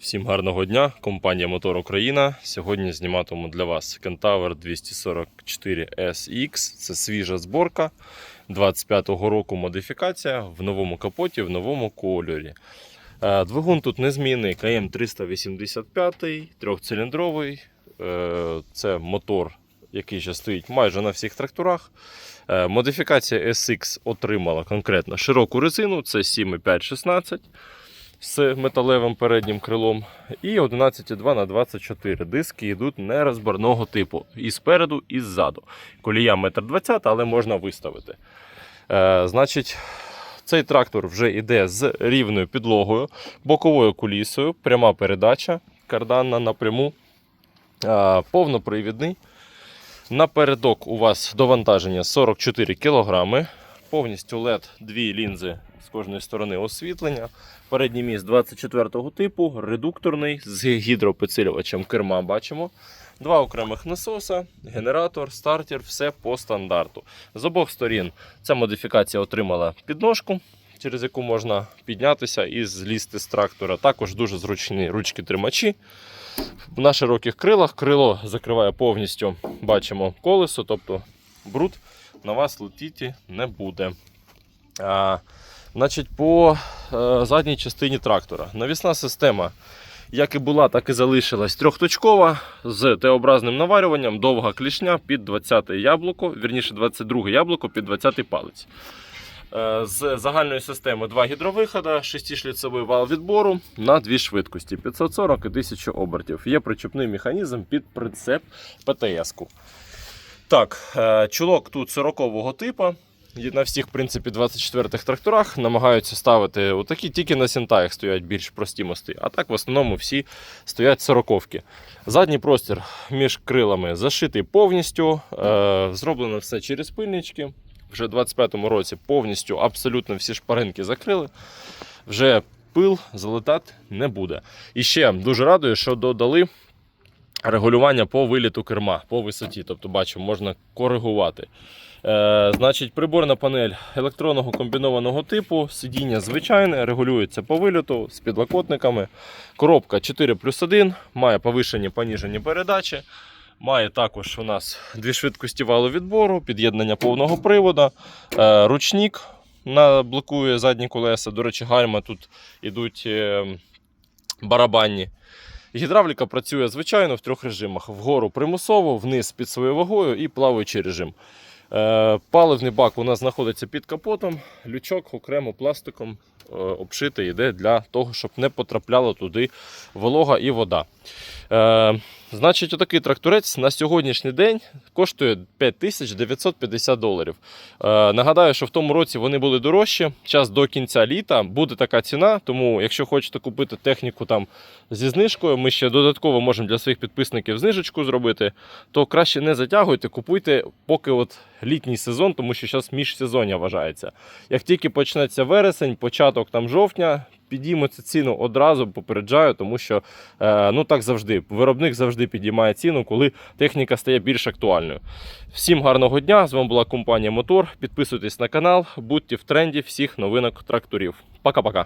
Всім гарного дня, компанія Мотор Україна. Сьогодні зніматиму для вас Кентавр 244 SX. Це свіжа зборка 25-го року модифікація в новому капоті, в новому кольорі. Е, Двигун тут незмінний КМ 385, трьохциліндровий. Е, Це мотор, який ще стоїть майже на всіх тракторах. Е, Модифікація SX отримала конкретно широку резину, це 7,5-16 з металевим переднім крилом. І 11,2 на 24 диски йдуть нерозборного типу. І спереду, і ззаду. Колія 1,20 м, але можна виставити. Е, значить, цей трактор вже йде з рівною підлогою, боковою кулісою, пряма передача, карданна напряму, е, повнопривідний. Напередок у вас довантаження 44 кг, повністю LED, дві лінзи з кожної сторони освітлення. Передній міст 24-го типу, редукторний з гідропідсилювачем керма бачимо. Два окремих насоса, генератор, стартер, все по стандарту. З обох сторін ця модифікація отримала підножку, через яку можна піднятися і злізти з трактора. Також дуже зручні ручки тримачі. На широких крилах крило закриває повністю, бачимо колесо, тобто бруд на вас летіти не буде. А, значить, по е, задній частині трактора. Навісна система, як і була, так і залишилась трьохточкова з Т-образним наварюванням, довга клішня під 20 яблуко, вірніше 22 яблуко під 20 палець. Е, З загальної системи два гідровиходи, 6-шліцевий вал відбору на дві швидкості 540 і 1000 обертів. Є причепний механізм під прицеп ПТС-ку. Так, е, чулок тут 40-го типу. На всіх, в принципі, 24-х тракторах намагаються ставити отакі, тільки на сінтаях стоять більш прості мости. А так в основному всі стоять 40-ки. Задній простір між крилами зашитий повністю. Е, зроблено все через пильнички. Вже в 25-му році повністю абсолютно всі шпаринки закрили. Вже пил залетати не буде. І ще дуже радую, що додали регулювання по виліту керма, по висоті. Тобто, бачимо, можна коригувати. Е, значить, приборна панель електронного комбінованого типу, сидіння звичайне, регулюється по виліту з підлокотниками. Коробка 4 плюс 1, має повишені поніжені передачі. Має також у нас дві швидкості валу відбору, під'єднання повного приводу, е, ручник на, блокує задні колеса. До речі, гальма тут ідуть е, барабанні. Гідравліка працює звичайно в трьох режимах: вгору примусово, вниз під своєю вагою і плаваючий режим. Е, Паливний бак у нас знаходиться під капотом, лючок окремо пластиком е, обшитий йде для того, щоб не потрапляла туди волога і вода. Е, Значить, отакий тракторець на сьогоднішній день коштує 5950 доларів. Е, нагадаю, що в тому році вони були дорожчі. Час до кінця літа буде така ціна. Тому, якщо хочете купити техніку там зі знижкою, ми ще додатково можемо для своїх підписників знижечку зробити, то краще не затягуйте, купуйте поки от літній сезон, тому що зараз міжсезоння вважається. Як тільки почнеться вересень, початок там жовтня. Підіймуться ціну одразу попереджаю, тому що е, ну так завжди. Виробник завжди підіймає ціну, коли техніка стає більш актуальною. Всім гарного дня! З вами була компанія Мотор. Підписуйтесь на канал, будьте в тренді всіх новинок тракторів. Пока-пока.